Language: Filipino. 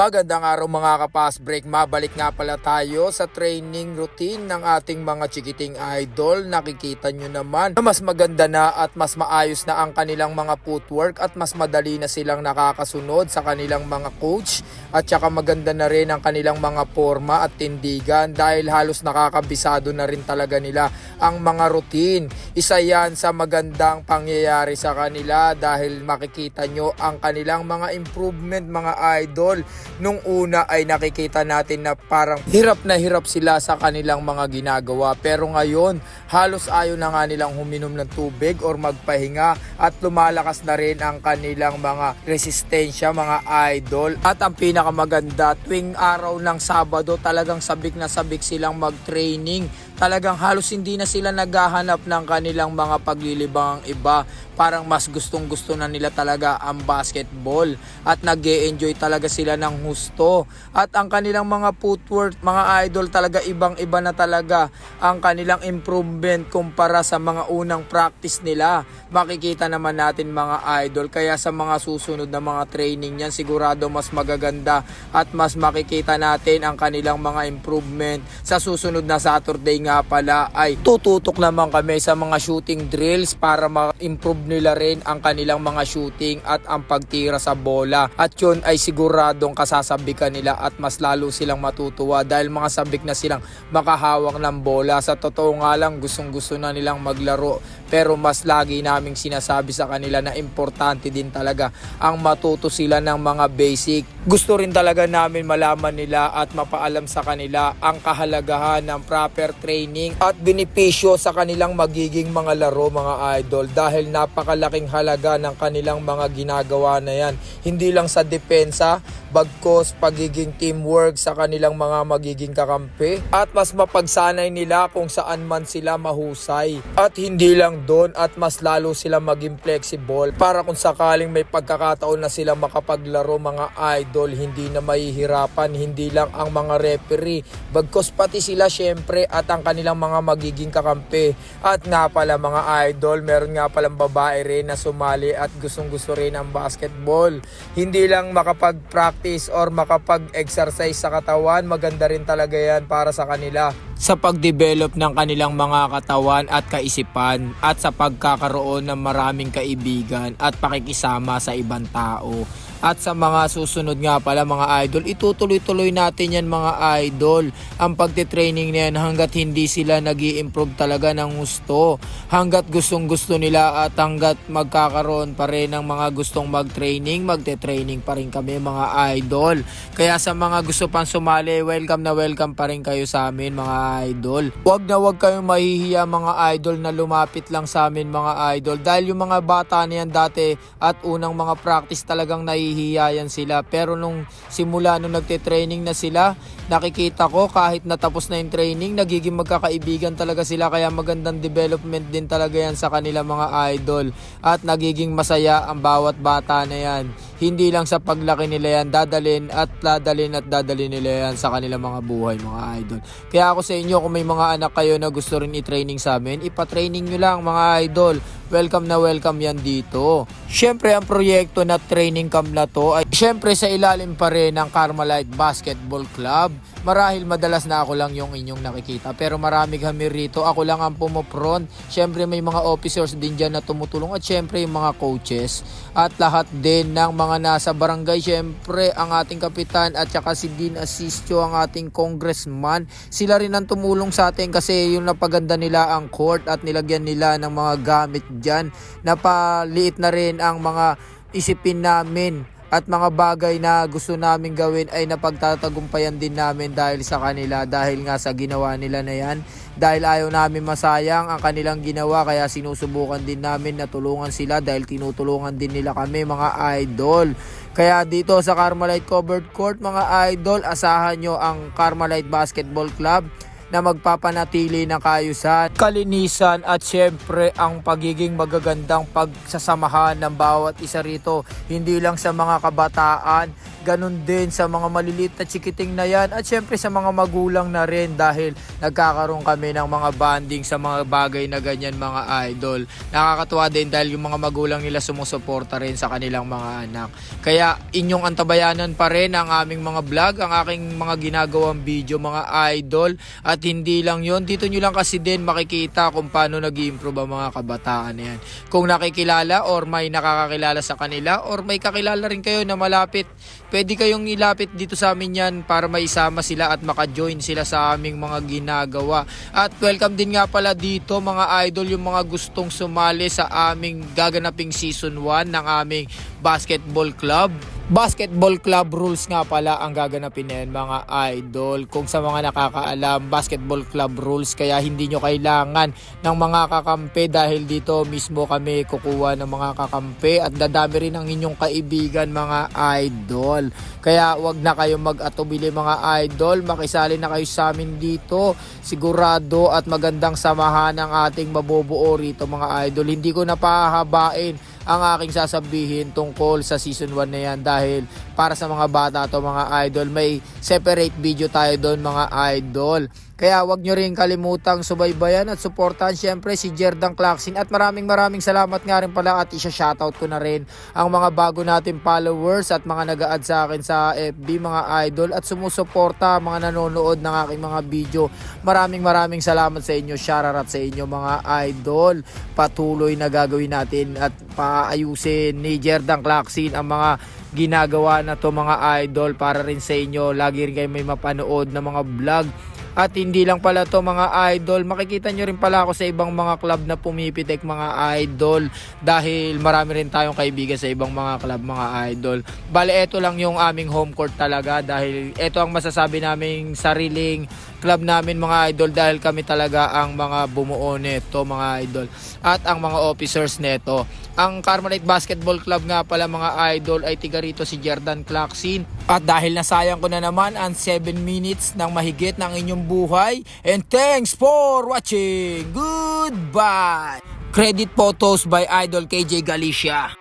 Magandang araw mga kapas break. Mabalik nga pala tayo sa training routine ng ating mga chikiting idol. Nakikita nyo naman na mas maganda na at mas maayos na ang kanilang mga footwork at mas madali na silang nakakasunod sa kanilang mga coach. At saka maganda na rin ang kanilang mga forma at tindigan dahil halos nakakabisado na rin talaga nila ang mga routine. Isa yan sa magandang pangyayari sa kanila dahil makikita nyo ang kanilang mga improvement mga idol nung una ay nakikita natin na parang hirap na hirap sila sa kanilang mga ginagawa. Pero ngayon, halos ayaw na nga nilang huminom ng tubig or magpahinga at lumalakas na rin ang kanilang mga resistensya, mga idol. At ang pinakamaganda, tuwing araw ng Sabado, talagang sabik na sabik silang mag-training. Talagang halos hindi na sila naghahanap ng kanilang mga paglilibang iba. Parang mas gustong gusto na nila talaga ang basketball at nag enjoy talaga sila ng husto. At ang kanilang mga footwork, mga idol talaga ibang iba na talaga ang kanilang improvement kumpara sa mga unang practice nila. Makikita naman natin mga idol kaya sa mga susunod na mga training niyan sigurado mas magaganda at mas makikita natin ang kanilang mga improvement. Sa susunod na Saturday nga pala ay tututok naman kami sa mga shooting drills para ma-improve nila rin ang kanilang mga shooting at ang pagtira sa bola. At yun ay siguradong kasasabikan nila at mas lalo silang matutuwa dahil mga sabik na silang makahawak ng bola. Sa totoo nga lang gustong gusto na nilang maglaro pero mas lagi naming sinasabi sa kanila na importante din talaga ang matuto sila ng mga basic. Gusto rin talaga namin malaman nila at mapaalam sa kanila ang kahalagahan ng proper training at benepisyo sa kanilang magiging mga laro mga idol dahil napakalaking halaga ng kanilang mga ginagawa na yan. Hindi lang sa depensa, bagkos pagiging teamwork sa kanilang mga magiging kakampi at mas mapagsanay nila kung saan man sila mahusay. At hindi lang doon at mas lalo sila maging flexible para kung sakaling may pagkakataon na sila makapaglaro mga idol, hindi na mahihirapan, hindi lang ang mga referee, bagkos pati sila syempre at ang kanilang mga magiging kakampi. At nga pala mga idol, meron nga palang babae rin na sumali at gustong gusto rin ang basketball. Hindi lang makapag-practice or makapag-exercise sa katawan, maganda rin talaga yan para sa kanila sa pag-develop ng kanilang mga katawan at kaisipan at sa pagkakaroon ng maraming kaibigan at pakikisama sa ibang tao. At sa mga susunod nga pala mga idol, itutuloy-tuloy natin yan mga idol. Ang pagtitraining na yan hanggat hindi sila nag improve talaga ng gusto. Hanggat gustong gusto nila at hanggat magkakaroon pa rin ng mga gustong mag-training, magte-training pa rin kami mga idol. Kaya sa mga gusto pang sumali, welcome na welcome pa rin kayo sa amin mga idol. Huwag na huwag kayong mahihiya mga idol na lumapit lang sa amin mga idol. Dahil yung mga bata na yan dati at unang mga practice talagang nahihiya yan sila. Pero nung simula nung nagte-training na sila, nakikita ko kahit natapos na yung training, nagiging magkakaibigan talaga sila. Kaya magandang development din talaga yan sa kanila mga idol. At nagiging masaya ang bawat bata na yan. Hindi lang sa paglaki nila yan, dadalin at dadalin at dadalin nila yan sa kanilang mga buhay mga idol. Kaya ako sa inyo, kung may mga anak kayo na gusto rin i-training sa amin, ipa-training nyo lang mga idol. Welcome na welcome yan dito. Siyempre, ang proyekto na training camp na to ay siyempre sa ilalim pa rin ng Carmelite Basketball Club. Marahil madalas na ako lang yung inyong nakikita pero marami kami rito. Ako lang ang pumupron. Siyempre may mga officers din dyan na tumutulong at siyempre yung mga coaches. At lahat din ng mga nasa barangay. Siyempre ang ating kapitan at saka si Dean Asistio ang ating congressman. Sila rin ang tumulong sa atin kasi yung napaganda nila ang court at nilagyan nila ng mga gamit dyan. Napaliit na rin ang mga isipin namin at mga bagay na gusto namin gawin ay napagtatagumpayan din namin dahil sa kanila dahil nga sa ginawa nila na yan. Dahil ayaw namin masayang ang kanilang ginawa kaya sinusubukan din namin na tulungan sila dahil tinutulungan din nila kami mga idol. Kaya dito sa Carmelite Covered Court mga idol asahan nyo ang Carmelite Basketball Club na magpapanatili ng kaayusan, kalinisan at syempre ang pagiging magagandang pagsasamahan ng bawat isa rito. Hindi lang sa mga kabataan, ganun din sa mga maliliit na chikiting na yan at syempre sa mga magulang na rin dahil nagkakaroon kami ng mga banding sa mga bagay na ganyan mga idol. Nakakatuwa din dahil yung mga magulang nila sumusuporta rin sa kanilang mga anak. Kaya inyong antabayanan pa rin ang aming mga vlog, ang aking mga ginagawang video mga idol at hindi lang yon dito nyo lang kasi din makikita kung paano nag improve ang mga kabataan na yan. Kung nakikilala or may nakakakilala sa kanila or may kakilala rin kayo na malapit, pwede kayong ilapit dito sa amin yan para maisama sila at maka-join sila sa aming mga ginagawa. At welcome din nga pala dito mga idol yung mga gustong sumali sa aming gaganaping season 1 ng aming basketball club. Basketball club rules nga pala ang gaganapin na yan mga idol. Kung sa mga nakakaalam, basketball club rules kaya hindi nyo kailangan ng mga kakampi dahil dito mismo kami kukuha ng mga kakampi at dadami rin ang inyong kaibigan mga idol. Kaya wag na kayong mag-atubili mga idol, makisali na kayo sa amin dito. Sigurado at magandang samahan ang ating mabubuo rito mga idol. Hindi ko na pahahabain ang aking sasabihin tungkol sa season 1 na yan. Dahil para sa mga bata to mga idol may separate video tayo doon mga idol kaya wag nyo rin kalimutang subaybayan at suportahan syempre si Jerdang Claxin at maraming maraming salamat nga rin pala at isa shoutout ko na rin ang mga bago natin followers at mga nag-add sa akin sa FB mga idol. At sumusuporta mga nanonood ng aking mga video. Maraming maraming salamat sa inyo shoutout sa inyo mga idol. Patuloy na gagawin natin at paayusin ni Jerdang Claxin ang mga ginagawa na to mga idol para rin sa inyo. Lagi rin kayo may mapanood na mga vlog at hindi lang pala to mga idol, makikita nyo rin pala ako sa ibang mga club na pumipitik mga idol. Dahil marami rin tayong kaibigan sa ibang mga club mga idol. Bale, ito lang yung aming home court talaga. Dahil ito ang masasabi naming sariling club namin mga idol dahil kami talaga ang mga bumuo nito mga idol at ang mga officers neto. Ang Carmelite Basketball Club nga pala mga idol ay tiga rito si Jordan Clarkson. At dahil nasayang ko na naman ang 7 minutes ng mahigit ng inyong buhay. And thanks for watching. Goodbye. Credit photos by Idol KJ Galicia.